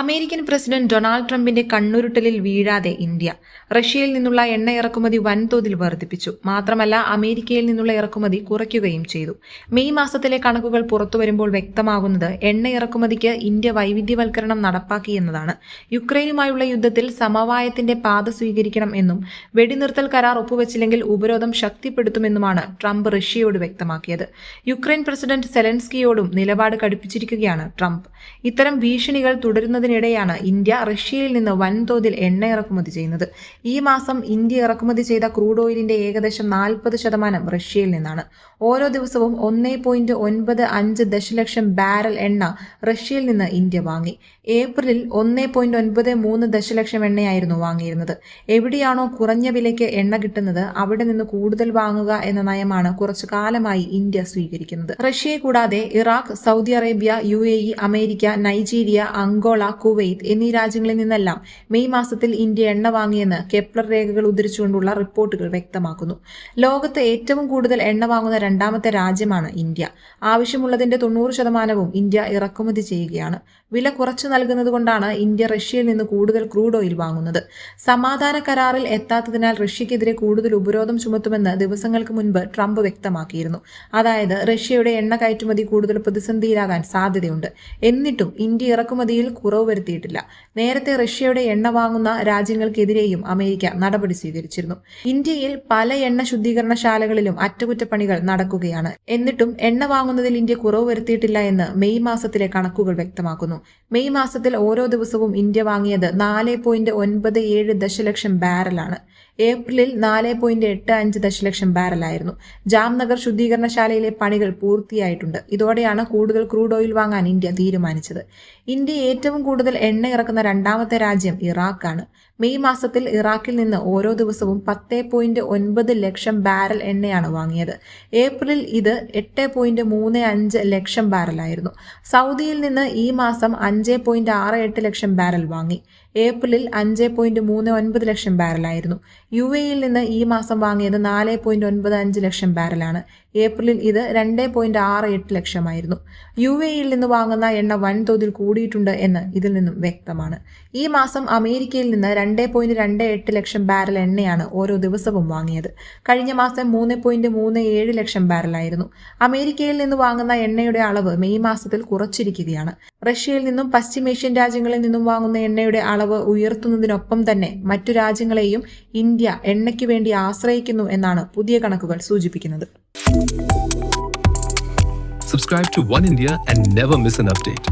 American president Donald ട്രംപിന്റെ കണ്ണുരുട്ടലിൽ വീഴാതെ India. റഷ്യയിൽ നിന്നുള്ള എണ്ണ ഇറക്കുമതി വൻതോതിൽ വർദ്ധിപ്പിച്ചു. മാത്രമല്ല അമേരിക്കയിൽ നിന്നുള്ള ഇറക്കുമതി കുറയ്ക്കുകയും ചെയ്തു. മെയ് മാസത്തിലെ കണക്കുകൾ പുറത്തുവരുമ്പോൾ വ്യക്തമാകുന്നത് എണ്ണ ഇറക്കുമതിക്ക് ഇന്ത്യ വൈവിധ്യവൽക്കരണം നടപ്പാക്കി എന്നതാണ്. യുക്രൈനുമായുള്ള യുദ്ധത്തിൽ സമവായത്തിന്റെ പാത സ്വീകരിക്കണം എന്നും വെടിനിർത്തൽ കരാർ ഒപ്പുവച്ചില്ലെങ്കിൽ ഉപരോധം ശക്തിപ്പെടുത്തുമെന്നുമാണ് ട്രംപ് റഷ്യയോട് വ്യക്തമാക്കിയത്. യുക്രൈൻ പ്രസിഡന്റ് സെലൻസ്കിയോടും നിലപാട് കടുപ്പിച്ചിരിക്കുകയാണ് ട്രംപ്. ഇത്തരം ഭീഷണികൾ തുടരുന്നതിനിടെയാണ് ഇന്ത്യ റഷ്യയിൽ നിന്ന് വൻതോതിൽ എണ്ണ ഇറക്കുമതി ചെയ്യുന്നത്. ഈ മാസം ഇന്ത്യ ഇറക്കുമതി ചെയ്ത ക്രൂഡ് ഓയിലിന്റെ ഏകദേശം നാൽപ്പത് ശതമാനം റഷ്യയിൽ നിന്നാണ്. ഓരോ ദിവസവും ഒന്നേ പോയിന്റ് ഒൻപത് അഞ്ച് ദശലക്ഷം ബാരൽ എണ്ണ റഷ്യയിൽ നിന്ന് ഇന്ത്യ വാങ്ങി. ഏപ്രിലിൽ ഒന്നേ പോയിന്റ് ഒൻപത് മൂന്ന് ദശലക്ഷം എണ്ണയായിരുന്നു വാങ്ങിയിരുന്നത്. എവിടെയാണോ കുറഞ്ഞ വിലയ്ക്ക് എണ്ണ കിട്ടുന്നത് അവിടെ നിന്ന് കൂടുതൽ വാങ്ങുക എന്ന നയമാണ് കുറച്ചു കാലമായി ഇന്ത്യ സ്വീകരിക്കുന്നത്. റഷ്യയെ കൂടാതെ Iraq Saudi Arabia U America Nigeria Angola Kuwait എന്നീ രാജ്യങ്ങളിൽ നിന്നെല്ലാം മെയ് മാസത്തിൽ ഇന്ത്യ എണ്ണ വാങ്ങിയെന്ന് കെപ്ലർ രേഖകൾ ഉദ്ധരിച്ചുകൊണ്ടുള്ള റിപ്പോർട്ടുകൾ വ്യക്തമാക്കുന്നു. ലോകത്ത് ഏറ്റവും കൂടുതൽ എണ്ണ വാങ്ങുന്ന രണ്ടാമത്തെ രാജ്യമാണ് ഇന്ത്യ. ആവശ്യമുള്ളതിന്റെ തൊണ്ണൂറ് ശതമാനവും ഇന്ത്യ ഇറക്കുമതി ചെയ്യുകയാണ്. വില കുറച്ചു നൽകുന്നതുകൊണ്ടാണ് ഇന്ത്യ റഷ്യയിൽ നിന്ന് കൂടുതൽ ക്രൂഡ് ഓയിൽ വാങ്ങുന്നത്. സമാധാന കരാറിൽ എത്താത്തതിനാൽ റഷ്യക്കെതിരെ കൂടുതൽ ഉപരോധം ചുമത്തുമെന്ന് ദിവസങ്ങൾക്ക് മുൻപ് ട്രംപ് വ്യക്തമാക്കിയിരുന്നു. അതായത് റഷ്യയുടെ എണ്ണ കയറ്റുമതി കൂടുതൽ പ്രതിസന്ധിയിലാകാൻ സാധ്യതയുണ്ട്. എന്നിട്ടും ഇന്ത്യ ഇറക്കുമതിയിൽ കുറവ് വരുത്തിയിട്ടില്ല നേരത്തെ റഷ്യയുടെ എണ്ണ വാങ്ങുന്ന രാജ്യങ്ങൾക്കെതിരെയും അമേരിക്ക നടപടി സ്വീകരിച്ചിരുന്നു. ഇന്ത്യയിൽ പല എണ്ണ ശുദ്ധീകരണശാലകളിലും അറ്റകുറ്റപ്പണികൾ നടക്കുകയാണ്. എന്നിട്ടും എണ്ണ വാങ്ങുന്നതിൽ ഇന്ത്യ കുറവ് വരുത്തിയിട്ടില്ല എന്ന് മെയ് മാസത്തിലെ കണക്കുകൾ വ്യക്തമാക്കുന്നു. മെയ് മാസത്തിൽ ഓരോ ദിവസവും ഇന്ത്യ വാങ്ങിയത് നാല് പോയിന്റ് ഒൻപത് ഏഴ് ദശലക്ഷം ബാരലാണ്. ഏപ്രിലിൽ നാല് പോയിന്റ് എട്ട് അഞ്ച് ദശലക്ഷം ബാരലായിരുന്നു. ജാംനഗർ ശുദ്ധീകരണശാലയിലെ പണികൾ പൂർത്തിയായിട്ടുണ്ട്. ഇതോടെയാണ് കൂടുതൽ ക്രൂഡ് ഓയിൽ വാങ്ങാൻ ഇന്ത്യ തീരുമാനിച്ചത്. ഇന്ത്യ ഏറ്റവും കൂടുതൽ എണ്ണ ഇറക്കുന്ന രണ്ടാമത്തെ രാജ്യം ഇറാഖാണ്. മെയ് മാസത്തിൽ ഇറാഖിൽ നിന്ന് ഓരോ ദിവസവും പത്ത് പോയിന്റ് ഒൻപത് ലക്ഷം ബാരൽ എണ്ണയാണ് വാങ്ങിയത്. ഏപ്രിലിൽ ഇത് എട്ട് പോയിന്റ് മൂന്ന് അഞ്ച് ലക്ഷം ബാരലായിരുന്നു. സൗദിയിൽ നിന്ന് ഈ മാസം അഞ്ച് പോയിന്റ് ആറ് എട്ട് ലക്ഷം ബാരൽ വാങ്ങി. ഏപ്രിലിൽ അഞ്ച് പോയിന്റ് മൂന്ന് ഒൻപത് ലക്ഷം ബാരലായിരുന്നു. യു എയിൽ നിന്ന് ഈ മാസം വാങ്ങിയത് നാല് പോയിന്റ് ഒൻപത് അഞ്ച് ലക്ഷം ബാരലാണ്. ഏപ്രിലിൽ ഇത് രണ്ട് പോയിന്റ് ആറ് എട്ട് ലക്ഷമായിരുന്നു. യു എയിൽ നിന്ന് വാങ്ങുന്ന എണ്ണ വൻതോതിൽ കൂടിയിട്ടുണ്ട് എന്ന് ഇതിൽ നിന്നും വ്യക്തമാണ്. ഈ മാസം അമേരിക്കയിൽ നിന്ന് രണ്ട് പോയിന്റ് രണ്ട് എട്ട് ലക്ഷം ബാരൽ എണ്ണയാണ് ഓരോ ദിവസവും വാങ്ങിയത്. കഴിഞ്ഞ മാസം മൂന്ന് പോയിന്റ് മൂന്ന് ഏഴ് ലക്ഷം ബാരലായിരുന്നു അമേരിക്കയിൽ നിന്ന് വാങ്ങുന്ന എണ്ണയുടെ അളവ് മെയ് മാസത്തിൽ കുറച്ചിരിക്കുകയാണ്. റഷ്യയിൽ നിന്നും പശ്ചിമേഷ്യൻ രാജ്യങ്ങളിൽ നിന്നും വാങ്ങുന്ന എണ്ണയുടെ അളവ് ഉയർത്തുന്നതിനൊപ്പം തന്നെ മറ്റു രാജ്യങ്ങളെയും ഇന്ത്യ എണ്ണയ്ക്ക് വേണ്ടി ആശ്രയിക്കുന്നു എന്നാണ് പുതിയ കണക്കുകൾ സൂചിപ്പിക്കുന്നത്. Subscribe to One India and never miss an update.